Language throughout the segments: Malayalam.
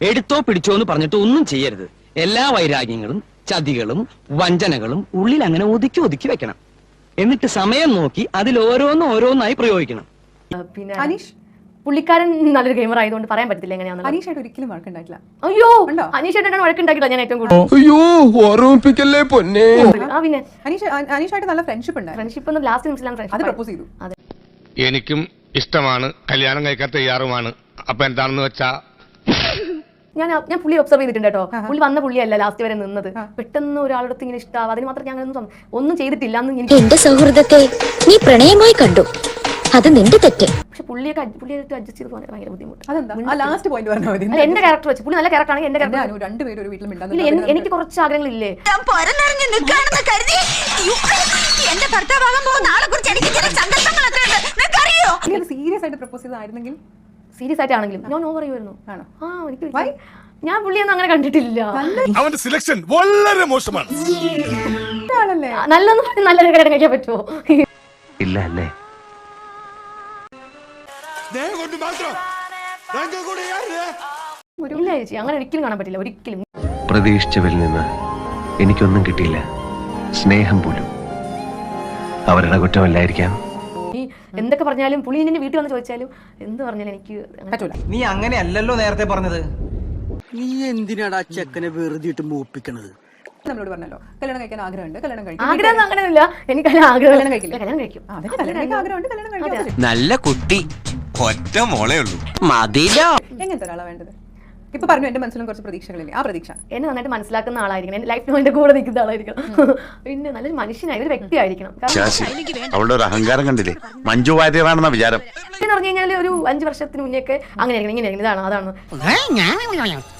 എടുത്തോ പിടിച്ചോ എന്ന് പറഞ്ഞിട്ട് ഒന്നും ചെയ്യരുത്. എല്ലാ വൈരാഗ്യങ്ങളും ചതികളും വഞ്ചനകളും ഉള്ളിൽ അങ്ങനെ ഒതുക്കി ഒതുക്കി വെക്കണം. എന്നിട്ട് സമയം നോക്കി അതിൽ ഓരോന്ന് ഓരോന്നായി പ്രയോഗിക്കണം. പിന്നെ അനീഷ്. പുള്ളിക്കാരൻ നല്ലൊരു ഗെയിമർ ആയതുകൊണ്ട് പറയാൻ പറ്റത്തില്ല എങ്ങനെയാണെന്ന് അനീഷായിട്ട് ഒരിക്കലും വഴക്കുണ്ടായിട്ടില്ല. അയ്യോ ഉണ്ടോ? അനീഷേട്ടൻ വഴക്കുണ്ടാക്കില്ല ഞാൻ ഏറ്റവും കൂടുതൽ. അയ്യോ ഓർമ്മിപ്പിക്കല്ലേ പൊന്നെ? ആ പിന്നെ അനീഷ് അനീഷായിട്ട് നല്ല ഫ്രണ്ട്ഷിപ്പ് ഫ്രണ്ട്ഷിപ്പ് ഒന്ന് ലാസ്റ്റ് നിമിഷത്തിലാണ് അത് പ്രപ്പോസ് ചെയ്തു. അതെ. എനിക്കും ഇഷ്ടമാണ്. കല്യാണം കഴിക്കാൻ തയ്യാറുമാണ്. അപ്പൊ എന്താണെന്ന് വെച്ചാ ഞാൻ ഞാൻ പുള്ളി ഒബ്സർവ് ചെയ്തിട്ടുണ്ട് കേട്ടോ. പുള്ളി വന്ന പുള്ളിയല്ല ലാസ്റ്റ് വരെ നിന്നത്. പെട്ടെന്ന് ഒരാളുടെ ഇങ്ങനെ ഇഷ്ടമാവും അതിന് മാത്രം ഞാൻ ഒന്നും ഒന്നും ചെയ്തിട്ടില്ല എന്ന് എനിക്ക് എന്റെ സൗഹൃദത്തെ നീ പ്രണയമായി കണ്ടു. അത് നിന്റെ തെറ്റ്. പക്ഷെ പുള്ളിയൊക്കെ പുള്ളിയായിട്ട് അഡ്ജസ്റ്റ് ചെയ്ത് പോകാൻ ഭയങ്കര ബുദ്ധിമുട്ട്. അതെന്താ? ആ ലാസ്റ്റ് പോയിന്റ് പറഞ്ഞാൽ മതി. എന്റെ ക്യാരക്ടർ വെച്ച്. പുള്ളി നല്ല ക്യാരക്ടർ ആണെങ്കിൽ എന്റെ ക്യാരക്ടർ രണ്ടുപേരും ഒരു വീട്ടിൽ എനിക്ക് കുറച്ച് ആഗ്രഹങ്ങളില്ലേ? എന്റെ ഭർത്താവാകാൻ പോകുന്ന ആളെ കുറിച്ച് എനിക്ക് ചില നിനക്കറിയോ? സീരിയസ് ആയിട്ട് പ്രപ്പോസ് ചെയ്തായിരുന്നെങ്കിൽ സീരിയസ് ആയിട്ടാണെങ്കിലും. ഞാൻ നോ പറയുമായിരുന്നു ആ എനിക്ക് ഞാൻ പുള്ളിയൊന്നും അങ്ങനെ കണ്ടിട്ടില്ല. അവന്റെ സിലക്ഷൻ വളരെ മോശമാണ്. നല്ലൊന്നും നല്ല കല്യാണം കഴിക്കാൻ പറ്റുമോ? ഇല്ല അല്ലേ കൊണ്ട് മാത്രം. രംഗം കൂടി ആര്? ഇല്ല ചേച്ചി അങ്ങനെ ഒരിക്കലും കാണാൻ പറ്റില്ല ഒരിക്കലും. പ്രതീക്ഷിച്ചവരിൽ നിന്ന് എനിക്കൊന്നും കിട്ടിയില്ല. സ്നേഹം പോലും. അവരുടെ കുറ്റമല്ലായിരിക്കാം. എന്തൊക്കെ പറഞ്ഞാലും പുള്ളി എന്നെ വീട്ടിൽ വന്ന് ചോദിച്ചാലും എന്ത് പറഞ്ഞാലും എനിക്ക് അങ്ങനെ പറ്റൂല. നീ അങ്ങനെയല്ലല്ലോ നേരത്തെ പറഞ്ഞത്. നീ എന്തിനാടാ ചെക്കനെ വെറുതെ ഇട്ട് മൂപ്പിക്കണത്? നമ്മളോട് പറഞ്ഞല്ലോ കല്യാണം കഴിക്കാൻ ആഗ്രഹമുണ്ട് കല്യാണം കഴിക്കും ആഗ്രഹം അങ്ങനെയല്ല എനിക്ക് ആഗ്രഹം കല്യാണം കഴിക്കില്ല? കല്യാണം കഴിക്കും. ആ, കല്യാണം കഴിക്കാൻ ആഗ്രഹമുണ്ട് കല്യാണം കഴിക്കും നല്ല കുട്ടി. ഒറ്റ മോളേ ഉള്ളൂ. മതിലോ? എങ്ങനത്തെ ഒരാളാ വേണ്ടത്? ഇപ്പൊ പറഞ്ഞു എന്റെ മനസ്സിലും കുറച്ച് പ്രതീക്ഷകളില്ലേ? ആ പ്രതീക്ഷ. എന്നെ നന്നായിട്ട് മനസ്സിലാക്കുന്ന ആളായിരിക്കണം. എന്റെ ലൈഫ് എന്റെ കൂടെ നിൽക്കുന്ന ആളായിരിക്കണം. പിന്നെ നല്ലൊരു മനുഷ്യനായി ഒരു വ്യക്തിയായിരിക്കണം കാരണം അവളുടെ ഒരു അഹങ്കാരം കണ്ടില്ലേ? മഞ്ജു വാര്യറാണെന്ന വിചാരം. എന്ന് പറഞ്ഞു കഴിഞ്ഞാൽ ഒരു അഞ്ചു വർഷത്തിന് മുന്നേ ഒക്കെ അങ്ങനെ ഇങ്ങനെ ഇതാണ് അതാണ്.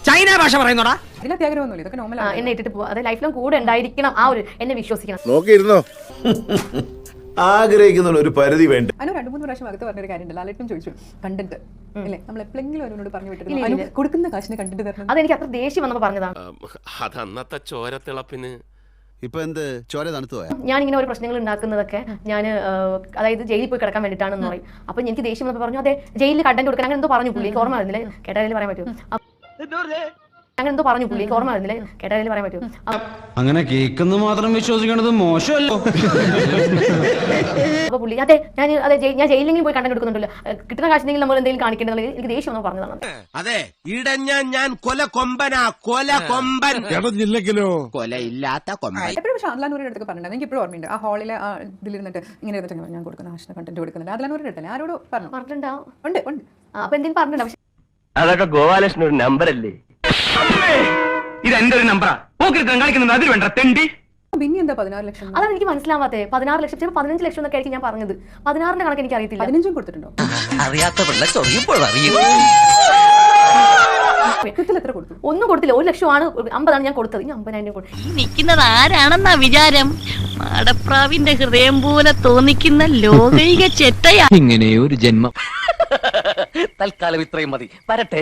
ചൈന ഭാഷ പറയുന്നോടാ? ഇതൊക്കെ നോർമൽ എന്നെ ഇട്ടിട്ട് പോവാ. അതായത് ലൈഫിലും കൂടെ ഉണ്ടായിരിക്കണം. ആ ഒരു എന്നെ വിശ്വസിക്കണം. നോക്കിയിരുന്നോ? ആഗ്രഹിക്കുന്ന ഒരു പരിധി വേണ്ട. അനു രണ്ടു മൂന്ന് പ്രാവശ്യം അകത്ത് പറഞ്ഞൊരു കാര്യമുണ്ട് ലാലേട്ടും ചോദിച്ചു കണ്ടന്റ് അല്ലേ? നമ്മൾ എപ്പോഴെങ്കിലും അവനോട് പറഞ്ഞു വിട്ടിരുന്നു. കൊടുക്കുന്ന കാശിന് കണ്ടന്റ് തരണം. അതെനിക്ക് അത്ര ദേഷ്യം വന്നപ്പോൾ പറഞ്ഞതാണ് അന്നത്തെ ചോരത്തിളപ്പിന് ഇപ്പൊ എന്ത്? ചോര തണുത്തു പോയാ? ഞാൻ ഇങ്ങനെ ഒരു പ്രശ്നങ്ങൾ ഉണ്ടാക്കുന്നതൊക്കെ ഞാൻ അതായത് ജയിലിൽ പോയി കിടക്കാൻ വേണ്ടിയിട്ടാണെന്ന് പറയും. അപ്പൊ എനിക്ക് ദേഷ്യം വന്നപ്പോൾ പറഞ്ഞു അതെ ജയിലിൽ കണ്ടന്റ് കൊടുക്കാൻ. അങ്ങനെ എന്തോ പറഞ്ഞു പുള്ളി ഓർമ്മ വരുന്നില്ല. കേട്ടാലും പറയാൻ പറ്റും അങ്ങനെ എന്തോ പറഞ്ഞു പുള്ളി. എനിക്ക് ഓർമ്മ വരുന്നില്ലേ? കേട്ടാലും പറയാൻ പറ്റും. അങ്ങനെ കേൾക്കുന്ന മാത്രം വിശ്വസിക്കണത് മോശമല്ലോ. അപ്പൊ പുള്ളി അതെ ഞാൻ അതെ ജയി- ഞാൻ ജയിലിലെങ്കിലും പോയി കണ്ടന്റ് കൊടുക്കുന്നുണ്ടല്ലോ ഏഹ് കിട്ടുന്ന കാശിനെങ്കിലും നമ്മൾ എന്തെങ്കിലും കാണിക്കേണ്ടത് എനിക്ക് ദേഷ്യം വന്നപ്പോൾ പറഞ്ഞതാണ്. അതെ ഇടഞ്ഞ ഞാൻ കൊല കൊമ്പനാ കൊല കൊമ്പൻ. ഇടഞ്ഞില്ലെങ്കിലോ കൊലയില്ലാത്ത കൊമ്പൻ. എപ്പോഴും പക്ഷേ ആദ്ലാനൂരിന്റെ അടുത്ത് പറഞ്ഞിട്ടുണ്ട്. എനിക്ക് ഇപ്പോഴും ഓർമ്മയുണ്ട്. ആ ഹാളിലെ ആ ഇതിലിരുന്നിട്ട് ഇങ്ങനെ ഇരുന്നിട്ട് ഞാൻ കൊടുക്കുന്ന ആശന കണ്ടന്റ് കൊടുക്കുന്നുണ്ട്. ആദ്ലാനൂരിന്റെ അടുത്തല്ലേ? ആരോട് പറഞ്ഞു. പറഞ്ഞിട്ടുണ്ടാവും. ഉണ്ട് ഉണ്ട്. അപ്പൊ എന്തെങ്കിലും പറഞ്ഞിട്ടുണ്ടാവും പക്ഷെ അതൊക്കെ ഗോപാലകൃഷ്ണൻ ഒരു നമ്പർ അല്ലേ? ഇത് എന്റെ ഒരു നമ്പറാ? പോക്കിരുത്തം കളിക്കുന്നത് അതിൽ വേണ്ട തെണ്ടി. പിന്നെ എന്താ പതിനാറ് ലക്ഷം? അതാണ് എനിക്ക് മനസ്സിലാവാത്തേ. പതിനാറ് ലക്ഷം ചിലപ്പോൾ പതിനഞ്ച് ലക്ഷം എന്നൊക്കെ ആയിരിക്കും ഞാൻ പറഞ്ഞത്. പതിനാറിന്റെ കണക്ക് എനിക്ക് അറിയത്തില്ല. പതിനഞ്ചും കൊടുത്തിട്ടുണ്ടോ? അറിയാത്ത പിള്ള ചൊറിയപ്പോൾ അറിയും എത്ര കൊടുത്തു? ഒന്നും കൊടുത്തില്ല. ഒരു ലക്ഷമാണ് അമ്പതാണ് ഞാൻ കൊടുത്തത്. ഇനി അമ്പതിനായിരം കൊടുത്തു. ഈ നിൽക്കുന്നത് ആരാണെന്നാ വിചാരം? മാടപ്രാവിന്റെ ഹൃദയം പോലെ തോന്നിക്കുന്ന ലോകൈക ചെറ്റയാ. ഇങ്ങനെ ഒരു ജന്മം. തൽക്കാലം ഇത്രയും മതി. വരട്ടെ.